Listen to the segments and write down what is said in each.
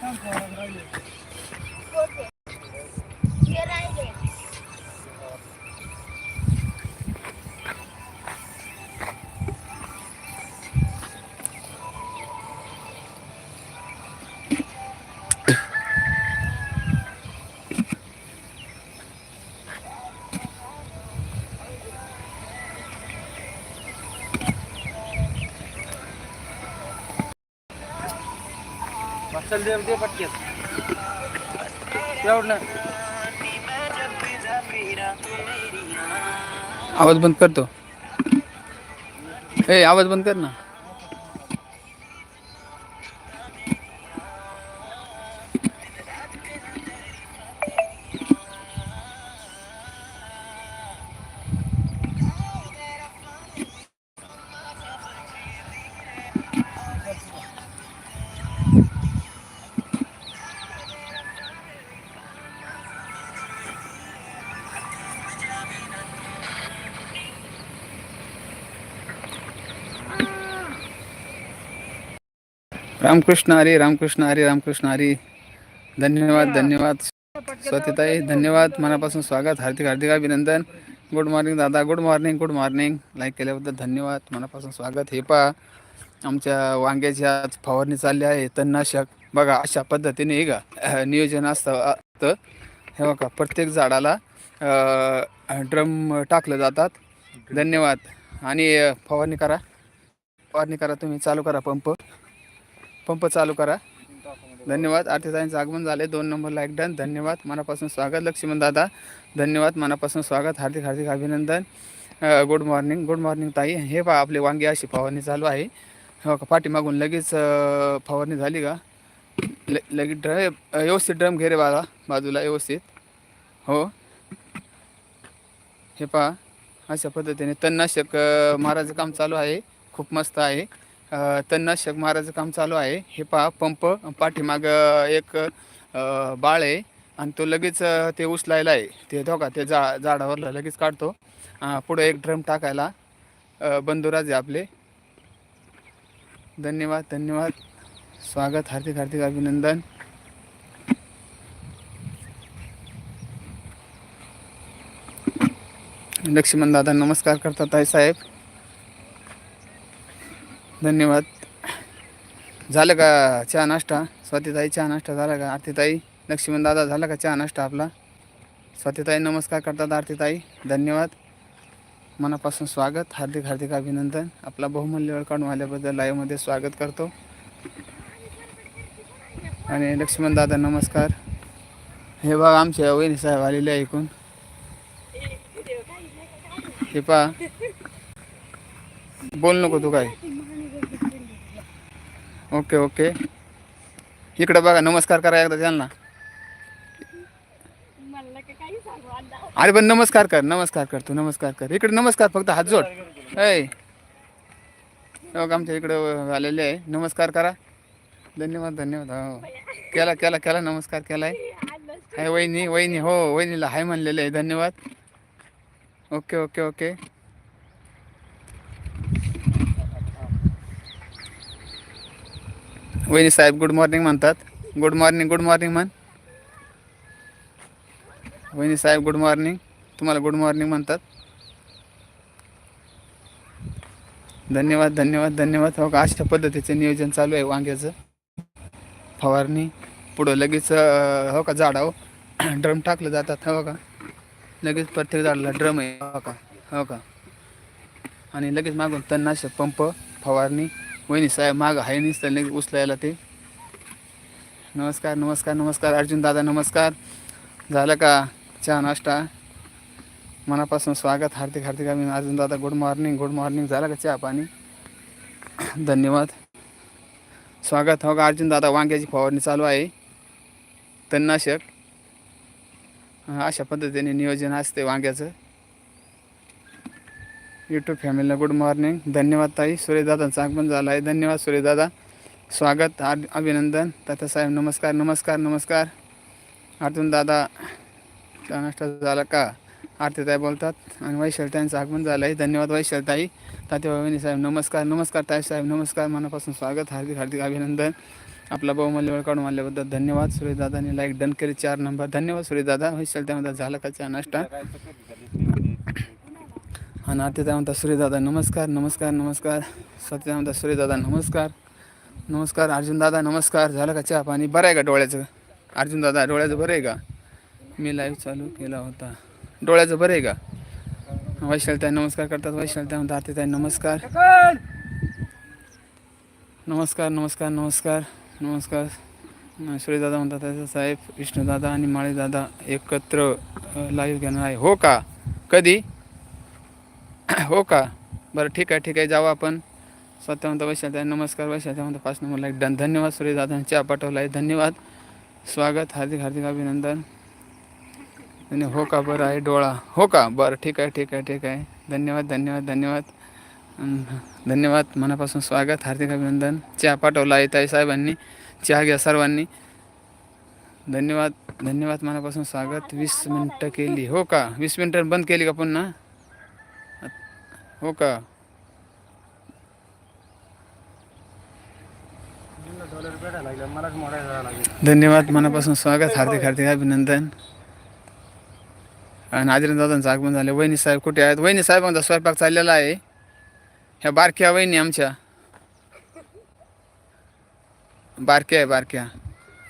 Sampai. चल दे दे पटके। एवढं आवाज बंद करतो ए आवाज बंद कर ना. रामकृष्ण हरी रामकृष्ण हरी रामकृष्ण हरी. धन्यवाद धन्यवाद. स्वतिताई धन्यवाद. मनापासून स्वागत. हार्दिक हार्दिक अभिनंदन. गुड मॉर्निंग दादा. Good morning good morning like केल्याबद्दल धन्यवाद. मनापासून स्वागत. हे पहा आमच्या वांग्याची आज फवारणी चालली आहे. तणनाशक. बघा अशा पद्धतीने हे का नियोजन असतं असतं. हे बघा प्रत्येक झाडाला ड्रम टाकलं जातात. धन्यवाद. आणि फवारणी करा. फवारणी करा तुम्ही. चालू करा पंप. पंप चालू करा. धन्यवाद. आरतीताईंचं आगमन झाले दोन नंबरला एक डन. धन्यवाद. मनापासून स्वागत. लक्ष्मण दादा धन्यवाद. मनापासून स्वागत. हार्दिक हार्दिक अभिनंदन. गुड मॉर्निंग गुड मॉर्निंग ताई. हे पहा आपले वांगी अशी फवारणी चालू आहे. हो का? पाठीमागून लगेच फवारणी झाली का? ल लगेच ड्र व्यवस्थित ड्रम घे रे बाजूला व्यवस्थित. हो. हे पहा अशा पद्धतीने तणनाशक मारायचं काम चालू आहे. खूप मस्त आहे. तणनाशक मारायचं काम चालू आहे. हे पहा पंप पाठीमाग एक बाळ आहे आणि तो लगेच ते उचलायला आहे. ते धोका ते जा झाडावर लगेच काढतो. पुढं पुढे एक ड्रम टाकायला बंधुराज आहे आपले. धन्यवाद धन्यवाद. स्वागत हार्दिक हार्दिक अभिनंदन. लक्ष्मण दादा नमस्कार करतात आहे साहेब. धन्यवाद. झालं का चहा नाश्ता? स्वातीताई चहा नाश्ता झाला का? आरतीताई लक्ष्मण दादा झाला का चहा नाश्ता आपला? स्वातीताई नमस्कार करतात आरतीताई. धन्यवाद. मनापासून स्वागत हार्दिक हार्दिक अभिनंदन. आपला बहुमूल्य वेळ काढून आल्याबद्दल लाईव्हमध्ये स्वागत करतो. आणि लक्ष्मण दादा नमस्कार. हे बघा आमच्या वहिनी साहेब आलेले ऐकून हे पहा. बोल नको तू काय ओके ओके. इकडं बघा नमस्कार करा एकदा त्यांना. अरे पण नमस्कार कर नमस्कार कर तू नमस्कार कर. इकडे नमस्कार फक्त हात जोड. ऐ. आमच्या इकडं आलेले आहे. नमस्कार करा. धन्यवाद धन्यवाद. हो. केला केला केला नमस्कार केलाय. हाय वहिनी वहिनी हो वहिनीला हाय म्हणलेले आहे. धन्यवाद. Okay okay okay. वहिनी साहेब गुड मॉर्निंग म्हणतात. गुड मॉर्निंग गुड मॉर्निंग म्हण. वहिनी साहेब गुड मॉर्निंग तुम्हाला गुड मॉर्निंग म्हणतात. धन्यवाद धन्यवाद धन्यवाद. हो का अशा पद्धतीचं नियोजन चालू आहे वांग्याचं. फवारणी. पुढं लगेच हो का झाडावं हो. ड्रम टाकलं जातात हो का. लगेच प्रत्येक झाडाला ड्रम आहे हो का हो का. आणि लगेच मागून तणनाशक पंप फवारणी. वहिनी साहेब माग आहे निसतं उचलायला ते. नमस्कार नमस्कार नमस्कार अर्जुन दादा नमस्कार. झालं का चहा नाश्ता? मनापासून स्वागत हार्दिक हार्दिक आम्ही अर्जुन दादा गुड मॉर्निंग गुड मॉर्निंग झालं का चहा पाणी? धन्यवाद. स्वागत हो का अर्जुन दादा वांग्याची फवारणी चालू आहे. तणनाशक. अशा पद्धतीने नियोजन असते वांग्याचं. यूट्यूब फॅमिलीला गुड मॉर्निंग धन्यवाद ताई. सूर्यदादांचं आगमन झालं आहे. धन्यवाद सूर्यदादा स्वागत आ- अभिनंदन. तात्या साहेब नमस्कार नमस्कार नमस्कार. अर्जुन दादा चहा नाश्ता झाला का? आरतीताई बोलतात. आणि वैशालताईंचं आगमन झालं आहे. धन्यवाद वैशालताई तात्या भाविनी साहेब नमस्कार नमस्कार ताई साहेब नमस्कार. मनापासून स्वागत हार्दिक हार्दिक अभिनंदन. आपला भाऊ वेळ काढून आल्याबद्दल धन्यवाद. सूर्यदादाने लाईक डन केली चार नंबर धन्यवाद सूर्यदादा वैशाल त्यामध्ये झाला का चहा नाश्ता? आणि आता त्या म्हणतात सूर्यदादा नमस्कार नमस्कार नमस्कार. सत्य म्हणतात सूर्यदादा नमस्कार. नमस्कार अर्जुन दादा नमस्कार. झालं का चहा पाणी? बरं आहे का डोळ्याचं? अर्जुन दादा डोळ्याचं बरं आहे का? मी लाईव्ह चालू केला होता. डोळ्याचं बरं आहे का? वैशालताई नमस्कार करतात. वैशालताई म्हणतात आरतीताई नमस्कार. नमस्कार नमस्कार नमस्कार. नमस्कार. सूर्यदादा म्हणतात त्याचा साहेब विष्णूदादा आणि माळेदादा एकत्र लाईव्ह घेणार आहे. हो का? कधी? हो का? बरं ठीक आहे ठीक आहे. जाऊ आपण. स्वतः म्हणता वैशाल नमस्कार. वैशाल म्हणता पाच नंबर लाईक डन धन्यवाद. सूर्यदादा चहा पाठवला आहे. धन्यवाद. स्वागत. हार्दिक हार्दिक अभिनंदन. आणि हो का? बरं आहे डोळा. हो का? बरं ठीक आहे ठीक आहे ठीक आहे. धन्यवाद धन्यवाद धन्यवाद. धन्यवाद. मनापासून स्वागत. हार्दिक अभिनंदन. चहा पाठवला आहे ताई साहेबांनी. चहा घ्या सर्वांनी. धन्यवाद धन्यवाद. मनापासून स्वागत. वीस मिनटं केली. हो का? वीस मिनटं बंद केली का पुन्हा? हो का? धन्यवाद मनापासून स्वागत हार्दिक हार्दिक अभिनंदन. आणि आदिरन दादांचं आगमन झालं. वहिनी साहेब कुठे आहेत? वहिनी साहेबांचा स्वयंपाक चाललेला आहे. ह्या बारक्या वहिनी आमच्या. बारक्या आहे बारक्या.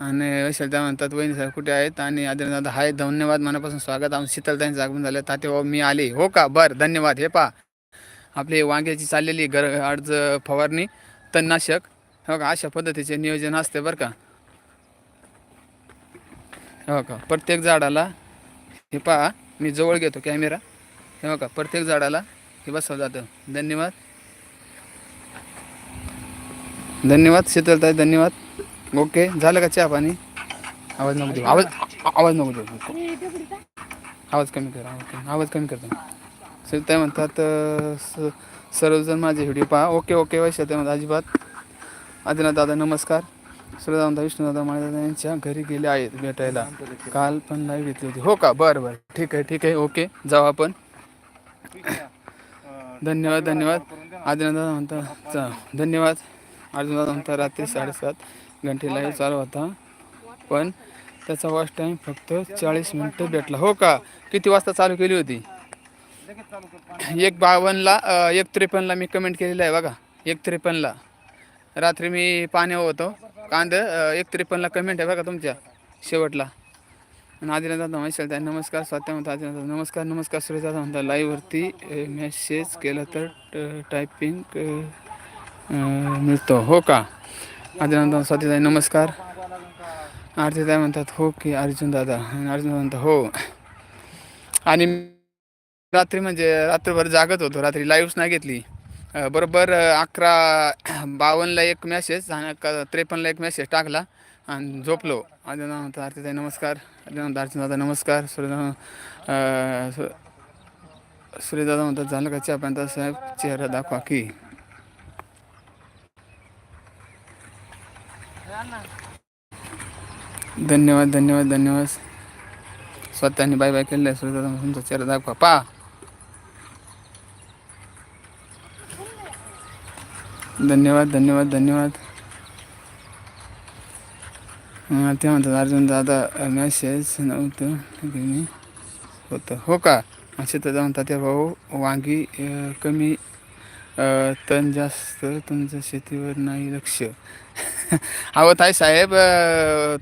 आणि वैशाल त्या म्हणतात वहिनी साहेब कुठे आहेत? आणि आदिरन दादा हाय धन्यवाद मनापासून स्वागत. आम शीतलताईंचं आगमन झालं. ताते मी आले. हो का? बरं धन्यवाद. हे पा आपली वांग्याची चाललेली गर अडज फवारणी तणनाशक हो का अशा पद्धतीचे नियोजन असते बरं का. हो का प्रत्येक झाडाला हे पहा मी जवळ घेतो कॅमेरा. हे का प्रत्येक झाडाला हे बसवलं जातं. धन्यवाद. धन्यवाद शीतलताई धन्यवाद. ओके झालं का चहा पाणी? आवाज नको देऊ. आवाज आवाज नको देऊ. आवाज कमी कर आवाज कमी आवाज कमी करतो शीतलताई म्हणतात स- सर्वजण माझे व्हिडिओ पहा. ओके ओके वैशाल म्हणतात अजिबात. आदिनाथ दादा नमस्कार. सूर्यदादा विष्णुदादा माळेदादा यांच्या घरी गेले आहेत भेटायला. काल पण लाईव्ह घेतली होती. हो का? बरं बरं. ठीक आहे ठीक आहे. ओके जाऊ आपण. धन्यवाद धन्यवाद. आदिनाथ दादा म्हणता चा- धन्यवाद. अर्जुन दादा म्हणता रात्री साडेसात घंटे लाईव्ह चालू होता. पण त्याचा वॉच टाईम फक्त चाळीस मिनटं भेटला. हो का? किती वाजता चालू केली होती? एक बावन्नला एक त्रेपन्नला मी कमेंट केलेलं आहे बघा. एक त्रेपन्नला. रात्री मी पाण्यावर होतो कांद एक त्रेपन्नला कमेंट आहे बघा तुमच्या. शेवटला. आणि आदिनाथ म्हैसाल त्या नमस्कार स्वात्या म्हणतात आदिनाथ नमस्कार नमस्कार. सूर्यदादा म्हणतात लाईव्हवरती मेसेज केलं तर टायपिंग मिळतो. हो का? आदिनाथ स्वातीताई नमस्कार. आरतीताई म्हणतात हो की अर्जुन दादा. अर्जुन दादा म्हणतात हो. आणि रात्री म्हणजे रात्रभर जागत होतो. रात्री लाईव्हच नाही घेतली. बरोबर अकरा बावन्नला एक मॅसेज आणि त्रेपन्नला एक मॅसेज टाकला आणि झोपलो. आधी आरतीचा आरतीताई नमस्कार. आधी म्हणतात नमस्कार. सूर्यदा सूर्यदादा म्हणतात झालं का चहा पाण्याचा साहेब चेहरा दाखवा की. धन्यवाद धन्यवाद धन्यवाद. स्वतःनी बाय बाय केलेलं आहे. सूर्यदादा तुमचा चेहरा दाखवा. पा धन्यवाद धन्यवाद धन्यवाद. ते म्हणतात अर्जुन दादा मॅसेज नव्हतं होतं. हो का? असे तर म्हणतात ते भाऊ वांगी कमी तण जास्त तुमचं शेतीवर नाही लक्ष. अहो ताई साहेब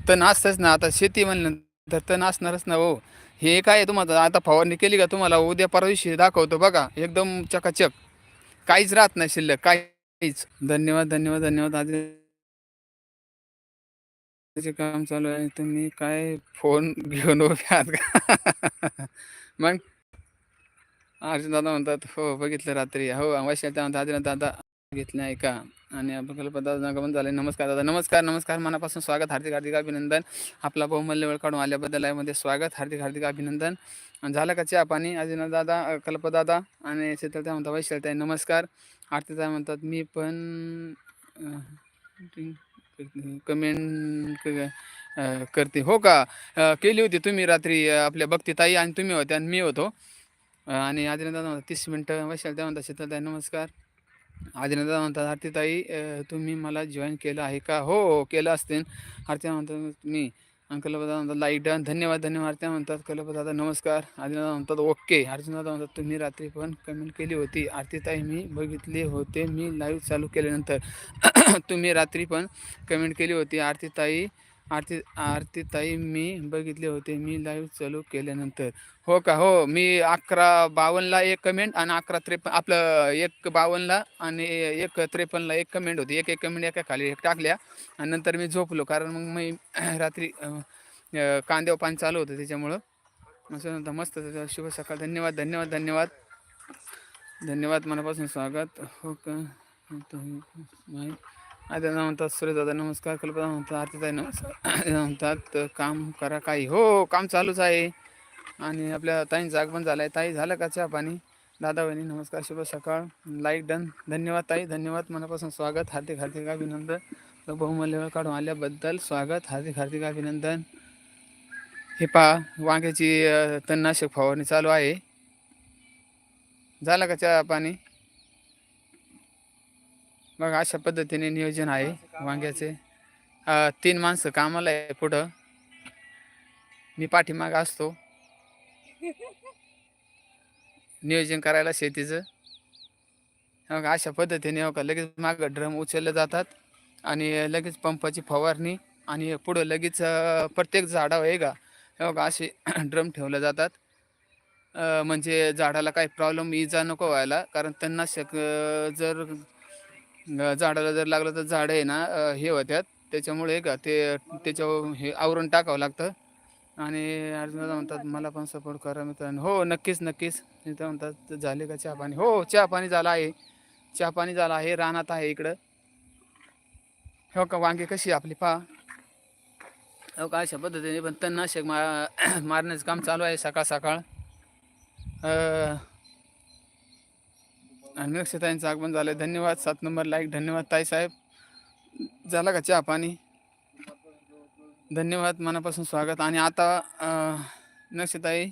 तण असतंच ना आता शेती म्हणलं तर तण असणारच ना हो. हे काय तुम्हाला आता फवारणी केली का तुम्हाला उद्या परवा दिवशी दाखवतो बघा एकदम चकाचक. काहीच राहत नाही शिल्लक काहीच धन्यवाद धन्यवाद धन्यवाद. आज त्याचे काम चालू आहे तुम्ही काय फोन घेऊन उभे आहात का? मग अर्जुन दादा म्हणतात हो बघितलं रात्री. हो वैशाल त्या म्हणतात आदिनाथ दादा घेतले आहे का? आणि आपण दादा आगमन झाले नमस्कार दादा नमस्कार नमस्कार. मनापासून स्वागत हार्दिक हार्दिक अभिनंदन. आपला बहुमूल्य वेळ काढून आल्याबद्दल यामध्ये स्वागत हार्दिक हार्दिक अभिनंदन. आणि झालं का चहा पाणी? अजिनाथ दादा कल्पदादा आणि शीतल त्या म्हणतात वैशाल नमस्कार. आरती ताई म्हणतात मी पण कमेंट करते हो का? केली होती तुम्ही रात्री आपल्या भक्ती ताई आणि तुम्ही होत्या आणि मी होतो. आणि आदिनाथ दादा म्हणतात तीस मिनटं. वैशाल त्या म्हणतात शीतल ताई नमस्कार. आदिनाथ म्हणतात आरतीताई ताई तुम्ही मला जॉईन केलं आहे का? हो हो केलं असते. आरती म्हणतात मी अंकल लाइट म्हणतात डन धन्यवाद धन्यवाद. त्या म्हणतात कलपदादा नमस्कार. आदिनाथ म्हणतात ओके. अर्जुनदादा म्हणतात तुम्ही रात्री पण कमेंट केली होती. आरतीताई मी बघितले होते. मी लाईव्ह चालू केल्यानंतर तुम्ही रात्री पण कमेंट केली होती. आरतीताई आरती आरतीताई मी बघितले होते. मी लाईव्ह चालू केल्यानंतर. हो का? हो मी अकरा बावन्नला एक कमेंट आणि अकरा त्रेपन्न आपलं एक बावन्नला आणि एक त्रेपन्नला एक कमेंट होती. एक एक कमेंट एका खाली एक टाकल्या आणि नंतर मी झोपलो. कारण मग मी रात्री अं, कांद्यावर पाणी चालू होतं त्याच्यामुळं. असं नंतर मस्त शुभ सकाळ. धन्यवाद धन्यवाद धन्यवाद. धन्यवाद मनापासून स्वागत. हो का? नाही म्हणतात सूर्यदादा नमस्कार कल्पना म्हणतात आरतीताई नमस्कार. म्हणतात काम करा काही. हो काम चालूच आहे. आणि आपल्या ताईंचा आगमन झालं आहे ताई झालं का चहा पाणी? दादा बहिणी नमस्कार शुभ सकाळ. Like done. धन्यवाद ताई धन्यवाद. मनापासून स्वागत हार्दिक हार्दिक अभिनंदन. बहुमूल्य वेळ काढून आल्याबद्दल स्वागत हार्दिक हार्दिक अभिनंदन. हे पहा वांग्याची तणनाशक फवारणी चालू आहे. झालं का चहा पाणी? बघा अशा पद्धतीने नियोजन आहे वांग्याचे. तीन माणसं कामाला आहे पुढं. मी पाठीमाग असतो. नियोजन करायला शेतीचं. हो अशा पद्धतीने हो का लगेच मागं ड्रम उचलले जातात आणि लगेच पंपाची फवारणी आणि पुढं लगेच प्रत्येक झाडावर आहे का हो असे ड्रम ठेवले जातात. म्हणजे झाडाला काही प्रॉब्लेम इजा नको व्हायला कारण तणनाशक शक जर झाडाला जर लागलं तर झाडं आहे ना हे होत्यात. त्याच्यामुळे का ते त्याच्यावर हे आवरण टाकावं लागतं. आणि अर्जुन दादा म्हणतात मला पण सपोर्ट करा मित्रांनो. हो नक्कीच नक्कीच. मित्र म्हणतात झाले का चहा पाणी? हो चहा पाणी झाला आहे. चहा पाणी झाला आहे. रानात आहे इकडं. हो का वांगे कशी आपली? पहा. हो का अशा पद्धतीने पण तणनाशक मा मारण्याचं काम चालू आहे सकाळ सकाळ अं, आणि आगमन झालं. धन्यवाद. सात नंबर लाईक धन्यवाद ताईसाहेब झाला का चहा पाणी? धन्यवाद. मनापासून स्वागत. आणि आता नक्षताई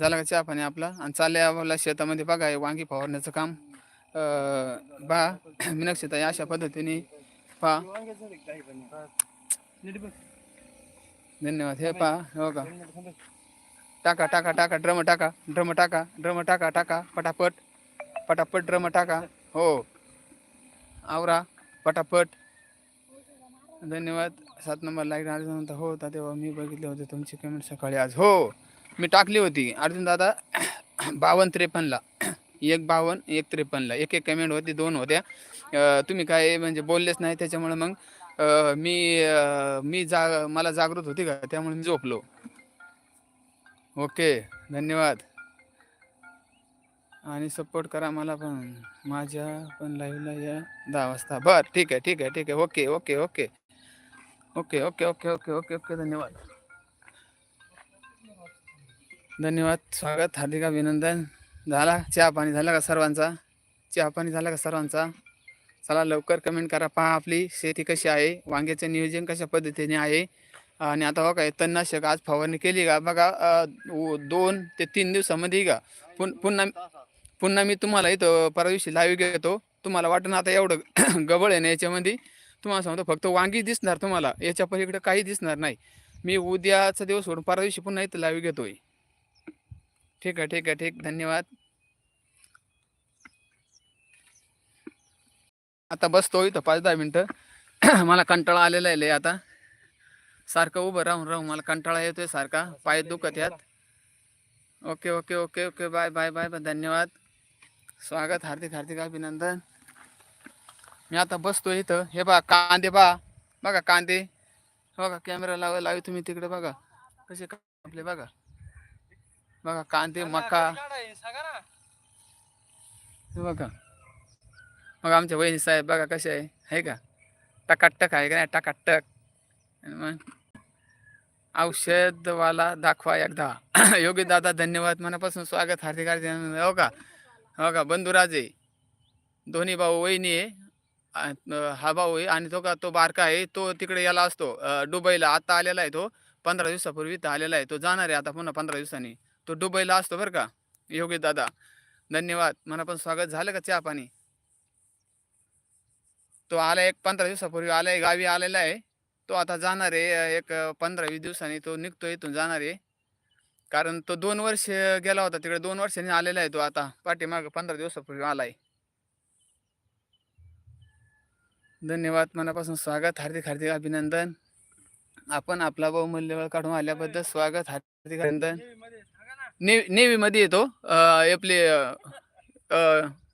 झाला का चहा पाणी आपला? आणि चालल्या आपला शेतामध्ये बघा वांगी फवारण्याचं काम. बा मी नक्षताई अशा पद्धतीने पहा धन्यवाद. हे पहा हो का टाका टाका टाका. ड्रम टाका ड्रम टाका ड्रम टाका टाका. पटापट. पटापट ड्रम टाका. हो. आवरा पटापट. धन्यवाद. सात नंबर लाईक अर्जुन दादा हो होता तेव्हा मी बघितले होते तुमची कमेंट सकाळी आज. हो मी टाकली होती. अर्जुन दादा बावन्न त्रेपन्नला. एक बावन्न एक त्रेपन्नला. एक एक कमेंट होती दोन होत्या. तुम्ही काय म्हणजे बोललेच नाही त्याच्यामुळे मग मी मी जा मला जागृत होती का? त्यामुळे मी झोपलो. ओके धन्यवाद. आणि सपोर्ट करा मला पण. माझ्या पण लाईव्हला या. दहा वाजता. बरं ठीक आहे ठीक आहे ठीक आहे. Okay okay okay okay okay okay okay okay okay धन्यवाद. धन्यवाद. स्वागत. हार्दिक अभिनंदन. झाला चहा पाणी झाला का सर्वांचा? चहा पाणी झाला का सर्वांचा? चला लवकर कमेंट करा. पहा आपली शेती कशी आहे? वांग्याचं नियोजन कशा पद्धतीने आहे? आणि आता हो काय तणनाशक आज फवारणी केली का? बघा दोन ते तीन दिवसामध्ये का? पुन पुन्हा पुन्हा मी तुम्हाला इथं परवा दिवशी लाईव्ह घेतो. तुम्हाला वाटणं आता एवढं गबळ आहे ना याच्यामध्ये. तुम्हाला सांगतो फक्त वांगी दिसणार तुम्हाला. याच्या पलीकडे काही दिसणार नाही. मी उद्याचा दिवस सोडून परवा दिवशी पुन्हा इथं लाईव्ह घेतोय. ठीक आहे ठीक आहे ठीक. धन्यवाद. आता बसतो इथं पाच दहा मिनटं. मला कंटाळा आलेला आहे आता. सारखं उभं राहून राहून मला कंटाळा येतोय सारखा. पाय दुखत यात okay okay okay okay. Bye bye bye bye. धन्यवाद. स्वागत हार्दिक हार्दिक अभिनंदन. मी आता बसतो इथं. हे बघा कांदे बा बघा कांदे. बघा कॅमेरा लावा लावी तुम्ही तिकडे बघा. कसे आपले बघा. बघा कांदे मका. हे बघा. मग आमच्या वहिनी साहेब बघा कसे आहे. आहे का? टकाटक आहे का नाही? टकाटक. मग औषधवाला दाखवा एकदा. योगी दादा धन्यवाद. मनापासून स्वागत हार्दिक हार्दिक. हो का? हो का? बंधुराजे दोन्ही भाऊ वहिनी आहे हा भाऊ आहे आणि तो का तो बारका आहे तो तिकडे याला असतो दुबईला. आता आलेला आहे तो पंधरा दिवसापूर्वी इथं आलेला आहे. तो जाणार आहे आता पुन्हा पंधरा दिवसांनी. तो दुबईला असतो बरं का योगी दादा. धन्यवाद. मला पण स्वागत. झालं का चहा पाणी? तो आला एक पंधरा दिवसापूर्वी आलाय गावी आलेला आहे. तो आता जाणार आहे एक पंधरा वीस दिवसांनी तो निघतो इथून जाणार आहे. कारण तो दोन वर्ष गेला होता तिकडे दोन वर्षांनी आलेला आहे तो आता. पाठीमाग पंधरा दिवसापूर्वी आलाय. धन्यवाद मनापासून स्वागत हार्दिक हार्दिक अभिनंदन. आपण आपला बहुमूल्य वेळ काढून आल्याबद्दल स्वागत हार्दिक अभिनंदन. नेव्ही नेव्हीमध्ये येतो. आपले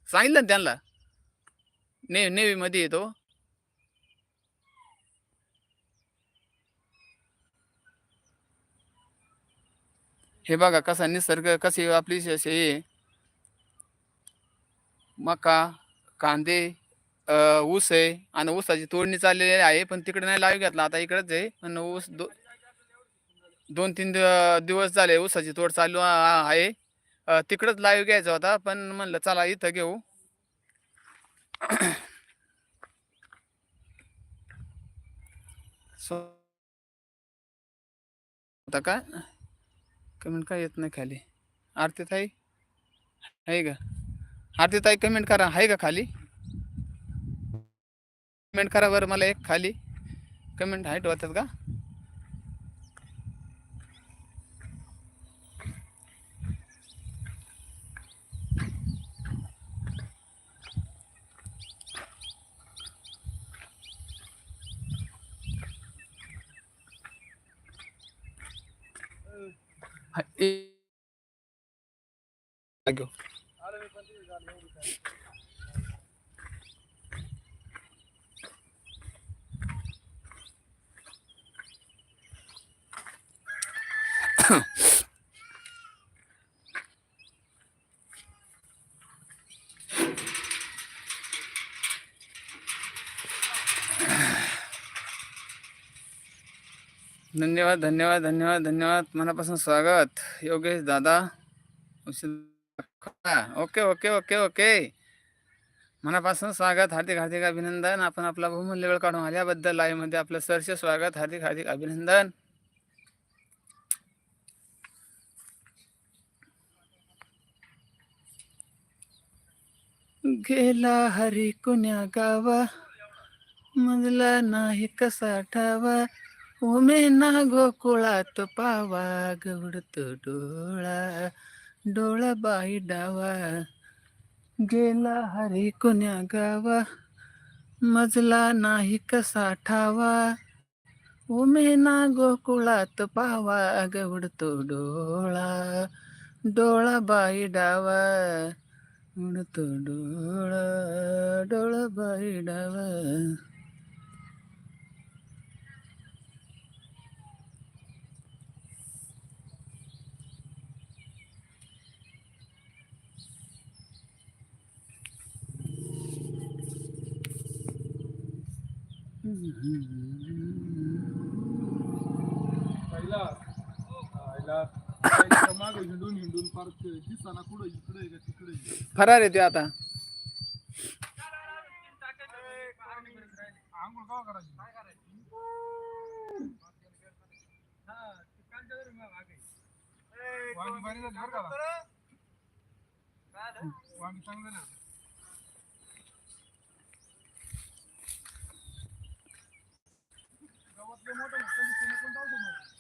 सांगितलं ना त्यांना? ने नेव्ही मध्ये येतो. हे बघा कसा निसर्ग कसे आपली असे हे मका कांदे ऊस आहे. आणि ऊसाची तोडणी चाललेली आहे पण तिकडे नाही लावी घेतला. आता इकडेच आहे. पण ऊस दो दोन तीन दिवस झाले ऊसाची तोड चालू आहे. तिकडंच लाईव्ह घ्यायचा होता पण म्हणलं चला इथं घेऊ. होता का? कमेंट काय येत नाही खाली. आरती ताई? आहे का? आरती ताई कमेंट करा. आहे का खाली? कमेंट करा बरं मला एक खाली. कमेंट हाईट वाटत का? हा, ए- घेऊ. धन्यवाद धन्यवाद धन्यवाद धन्यवाद. मनापासून स्वागत. योगेश दादा ओके ओके ओके ओके. मनापासून स्वागत हार्दिक हार्दिक अभिनंदन. आपण आपला बहुमूल्य वेळ काढून आल्याबद्दल लाईव्हमध्ये आपलं सरस स्वागत हार्दिक हार्दिक अभिनंदन. गेला हरी कुण्या गावा मजला नाही कसा ठावा. उमे ना गोकुळात पावा गवडतो डोळा डोळा बाई डावा गेला हरी कुण्या गावा मजला नाही कसा ठावा उमे ना गोकुळात पावा गवडतो डोळा डोळा बाई डावा उडतो डोळा डोळा बाई डावा पहिला पहिला पहिला मागं हिंडून हिंडून पार ते दिसाना कुठं इकडे आहे का तिकडे आहे. फरार आहे ते आता. आंघोळ केव्हा करायची? वांगी भारी झाली बरं का? वांगी चांगली झाली. गावातले मोठे मोठे दिसते, कोण जाऊ दे मग.